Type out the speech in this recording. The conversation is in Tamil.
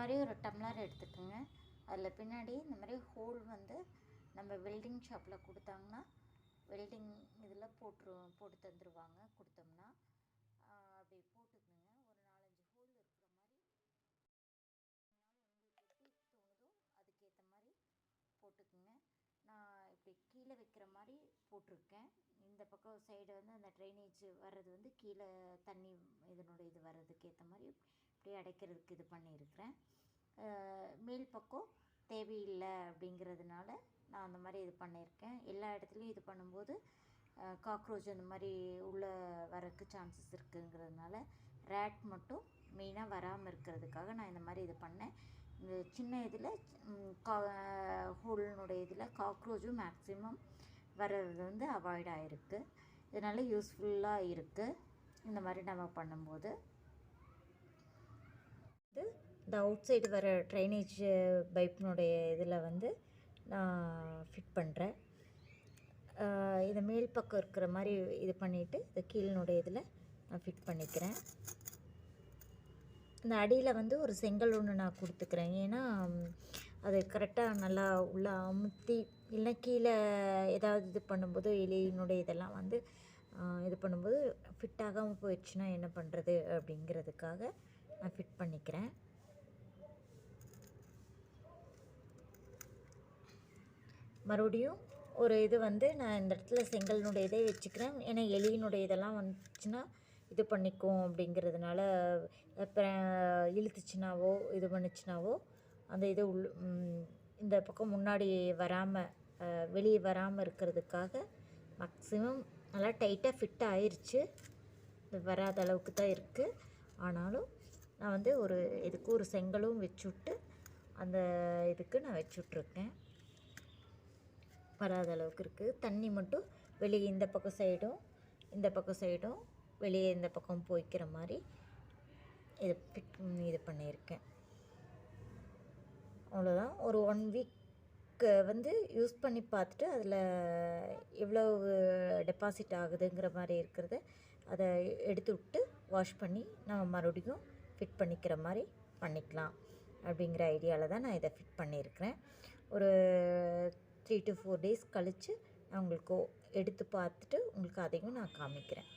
மாதிரி ஒரு டம்ளர் எடுத்துக்கோங்க. அதில் பின்னாடி இந்த மாதிரி ஹோல் வந்து நம்ம வெல்டிங் ஷாப்பில் கொடுத்தாங்கன்னா வெல்டிங் இதில் போட்டுரு போட்டு தந்துடுவாங்க கொடுத்தோம்னா அப்படி போட்டுக்கோங்க. ஒரு நாலஞ்சு ஹோல் இருக்கிற மாதிரி. உங்களுக்கு எப்படி தோணுதோ அதுக்கேற்ற மாதிரி போட்டுக்குங்க. நான் இப்படி கீழே வைக்கிற மாதிரி போட்டிருக்கேன். இந்த பக்கம் சைடு வந்து அந்த ட்ரைனேஜ் வர்றது வந்து கீழே தண்ணி இதனோட இது வர்றதுக்கு ஏற்ற மாதிரி இப்படி அடைக்கிறதுக்கு இது பண்ணியிருக்கிறேன். மேல் பக்கம் தேவையில்லை அப்படிங்கிறதுனால நான் அந்த மாதிரி இது பண்ணியிருக்கேன். எல்லா இடத்துலையும் இது பண்ணும்போது காக்ரோச் அந்த மாதிரி உள்ளே வரக்கு சான்சஸ் இருக்குங்கிறதுனால ரேட் மட்டும் மெயினாக வராமல் இருக்கிறதுக்காக நான் இந்த மாதிரி இது பண்ணேன். இந்த சின்ன இதில் கா ஹோல்னுடைய இதில் காக்ரோச்சும் மேக்ஸிமம் வர்றது வந்து அவாய்ட் ஆகிருக்கு இதனால் யூஸ்ஃபுல்லாக இருக்குது இந்த மாதிரி நம்ம பண்ணும்போது. இந்த அவுட் சைடு வர ட்ரைனேஜ் பைப்பினுடைய இதில் வந்து நான் ஃபிட் பண்ணுறேன் இதை மேல் பக்கம் இருக்கிற மாதிரி இது பண்ணிவிட்டு இந்த கீழனுடைய இதில் நான் ஃபிட் பண்ணிக்கிறேன். இந்த அடியில் வந்து ஒரு செங்கல் ஒன்று நான் கொடுத்துக்கிறேன். ஏன்னா அது கரெக்டாக நல்லா உள்ள அமுத்தி இல்லை கீழே ஏதாவது இது பண்ணும்போது எலியினுடைய இதெல்லாம் வந்து இது பண்ணும்போது ஃபிட் ஆகாமல் போயிடுச்சுன்னா என்ன பண்ணுறது அப்படிங்கிறதுக்காக நான் ஃபிட் பண்ணிக்கிறேன். மறுபடியும் ஒரு இது வந்து நான் இந்த இடத்துல செங்கலினுடைய இதே வச்சுக்கிறேன். ஏன்னா எலியினுடைய இதெல்லாம் வந்துச்சுன்னா இது பண்ணிக்கும் அப்படிங்கிறதுனால அப்புறம் இழுத்துச்சுனாவோ இது பண்ணுச்சுனாவோ அந்த இது உள் இந்த பக்கம் முன்னாடி வராமல் வெளியே வராமல் இருக்கிறதுக்காக மேக்ஸிமம் நல்லா டைட்டாக ஃபிட் ஆயிடுச்சு இது வராத அளவுக்கு தான் இருக்குது ஆனாலும் நான் வந்து ஒரு இதுக்கு ஒரு செங்கலும் வச்சுட்டு அந்த இதுக்கு நான் வச்சுட்ருக்கேன். வராத அளவுக்கு இருக்குது தண்ணி மட்டும் வெளியே இந்த பக்கம் சைடும் இந்த பக்கம் சைடும் வெளியே இந்த பக்கம் போய்க்கிற மாதிரி இது ஃபிட் இது பண்ணியிருக்கேன். அவ்வளோதான் ஒரு ஒன் வீக் வந்து யூஸ் பண்ணி பார்த்துட்டு அதில் எவ்வளோ டெபாசிட் ஆகுதுங்கிற மாதிரி இருக்கிறத அதை எடுத்து விட்டு வாஷ் பண்ணி நம்ம மறுபடியும் ஃபிட் பண்ணிக்கிற மாதிரி பண்ணிக்கலாம். அப்படிங்கிற ஐடியாவில் தான் நான் இதை ஃபிட் பண்ணியிருக்கிறேன். ஒரு த்ரீ டு ஃபோர் டேஸ் கழித்து நான் உங்களுக்கு எடுத்து பார்த்துட்டு உங்களுக்கு அதையும் நான் காமிக்கிறேன்.